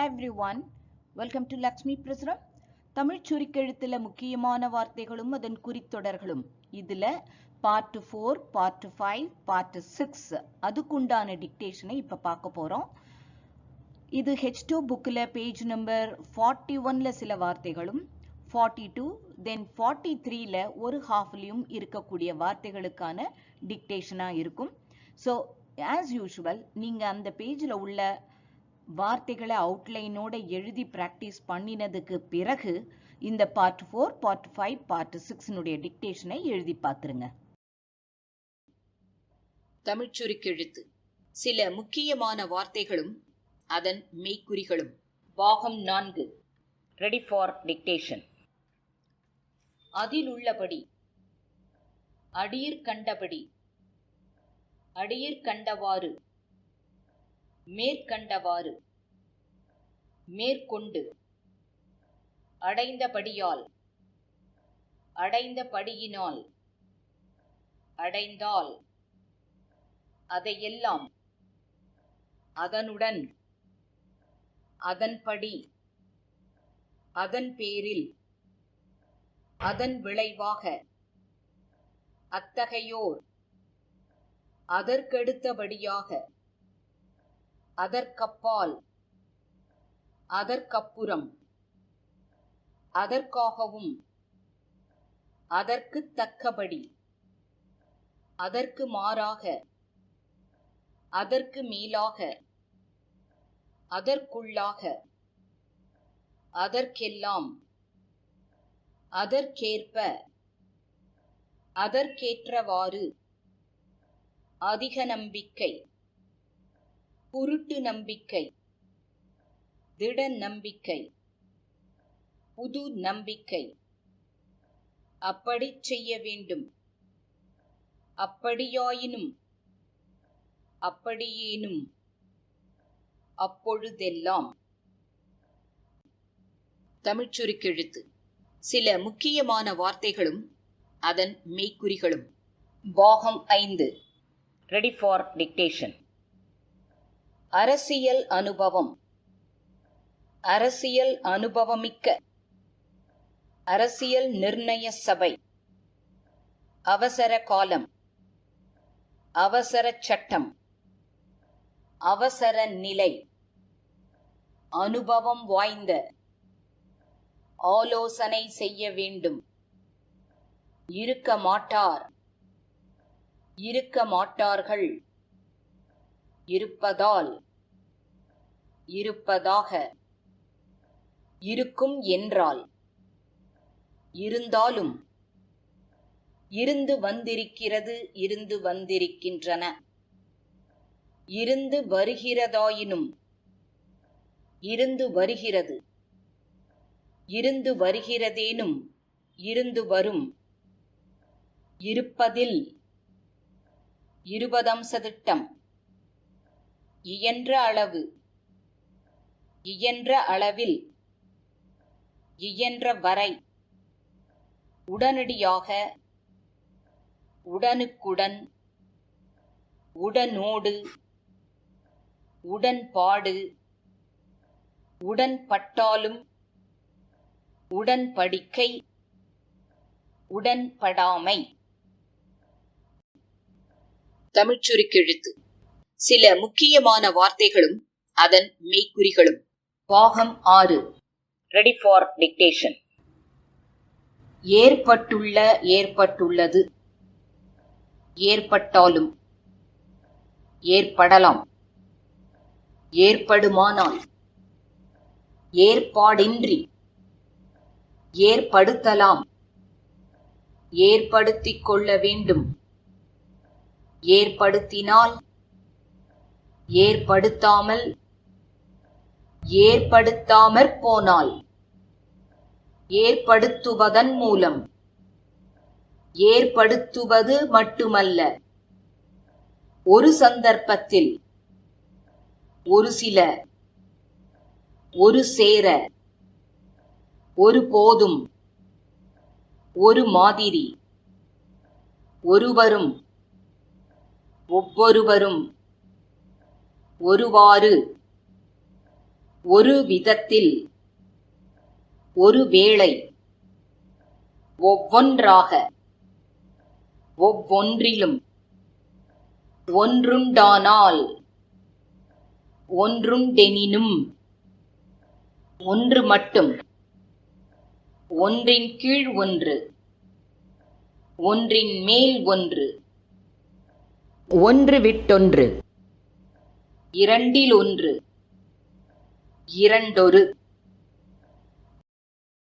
Every one welcome to Lakshmi Prasuram Tamil சுருக்கெழுத்தில் முக்கியமான வார்த்தைகளும் அதன் குறித்தொடர்களும். இதில் part four part five part six அதுக்குண்டான டிக்டேஷனை இப்போ பார்க்க போகிறோம் இது ஹெச் டூ புக்கில் பேஜ் நம்பர் ஃபார்ட்டி ஒனில் சில வார்த்தைகளும் ஃபார்ட்டி டூ தென் ஃபார்ட்டி த்ரீல ஒரு ஹாஃப்லையும் இருக்கக்கூடிய வார்த்தைகளுக்கான டிக்டேஷனாக இருக்கும். ஸோ ஆஸ் யூஷுவல் நீங்கள் அந்த பேஜில் உள்ள வார்த்தைகளை அவுட்லைனோட எழுதி ப்ராக்டிஸ் பண்ணினதுக்கு பிறகு இந்த part four part five part சிக்ஸ்னுடைய டிக்டேஷனை எழுதி பார்த்துருங்க. தமிழ்ச்சுருக்கெழுத்து சில முக்கியமான வார்த்தைகளும் அதன் மெய்க்குறிகளும். பாகம் நான்கு. ரெடி ஃபார் டிக்டேஷன் அதில் உள்ளபடி. அடியிற் கண்டபடி. அடியிற் கண்டவாறு. மேற்கண்டவாறு. மேற்கொண்டு. அடைந்தபடியால். அடைந்தபடியினால். அடைந்தால். அதையெல்லாம். அதனுடன். அதன்படி. அதன் பேரில் அதன் விளைவாக. அத்தகையோர். அதற்கெடுத்தபடியாக. அதற்கப்பால். அதற்கப்புறம். அதற்காகவும். அதற்குத் தக்கபடி. அதற்கு மாறாக. அதற்கு மேலாக. அதற்குள்ளாக. அதற்கெல்லாம். அதற்கேற்ப. அதற்கேற்றவாறு. அதிக நம்பிக்கை. குருட்டு நம்பிக்கை. திட நம்பிக்கை. புது நம்பிக்கை. அப்படிச் செய்ய வேண்டும். அப்படியாயினும் அப்படியேனும் அப்பொழுதெல்லாம். தமிழ்ச்சுருக்கெழுத்து சில முக்கியமான வார்த்தைகளும் அதன் மெய்க்குறிகளும். பாகம் ஐந்து. ரெடி ஃபார் டிக்டேஷன் அரசியல் அனுபவம். அரசியல் அனுபவமிக்க. அரசியல் நிர்ணய சபை. அவசர காலம். அவசர சட்டம். அவசர நிலை. அனுபவம் வாய்ந்த. ஆலோசனை செய்ய வேண்டும். இருக்க மாட்டார். இருக்க மாட்டார்கள். இருப்பதால் இருப்பதாக இருக்கும் என்றால் இருந்தாலும் இருந்து வந்திருக்கிறது இருந்து வந்திருக்கின்றன. இருந்து வருகிறதாயினும் இருந்து வருகிறது. இருந்து வருகிறதேனும் இருந்து வரும். இருப்பதில் இருபதம்ச திட்டம் இயன்ற அளவு. இயன்ற அளவில். இயன்ற வரை. உடனடியாக. உடனுக்குடன். உடனோடு. உடன்பாடு. உடன்பட்டாலும். உடன்படிக்கை. உடன்படாமை. தமிழ்ச் சுருக்கெழுத்து. சில முக்கியமான வார்த்தைகளும் அதன் மெய்க்குறிகளும். பாகம் ஆறு. ரெடி ஃபார் டிக்டேஷன் ஏற்பட்டுள்ள ஏற்பட்டுள்ளது. ஏற்பட்டாலும். ஏற்படலாம். ஏற்படுமானால். ஏற்பாடின்றி. ஏற்படுத்தலாம். ஏற்படுத்திக் கொள்ள வேண்டும். ஏற்படுத்தினால் ஏற்படுத்தாமல் ஏற்படுத்தாமற் போனால் ஏற்படுத்துவதன் மூலம். ஏற்படுத்துவது மட்டுமல்ல. ஒரு சந்தர்ப்பத்தில் ஒரு சில ஒரு சேர ஒரு போதும் ஒரு மாதிரி ஒருவரும் ஒவ்வொருவரும் ஒருவாறு. ஒரு விதத்தில் ஒரு வேளை. ஒவ்வொன்றாக. ஒவ்வொன்றிலும். ஒன்றுண்டானால். ஒன்றுண்டெனினும். ஒன்று மட்டும். ஒன்றின் கீழ் ஒன்று. ஒன்றின் மேல் ஒன்று. ஒன்று விட்டொன்று. இரண்டில் ஒன்று. இரண்டொரு.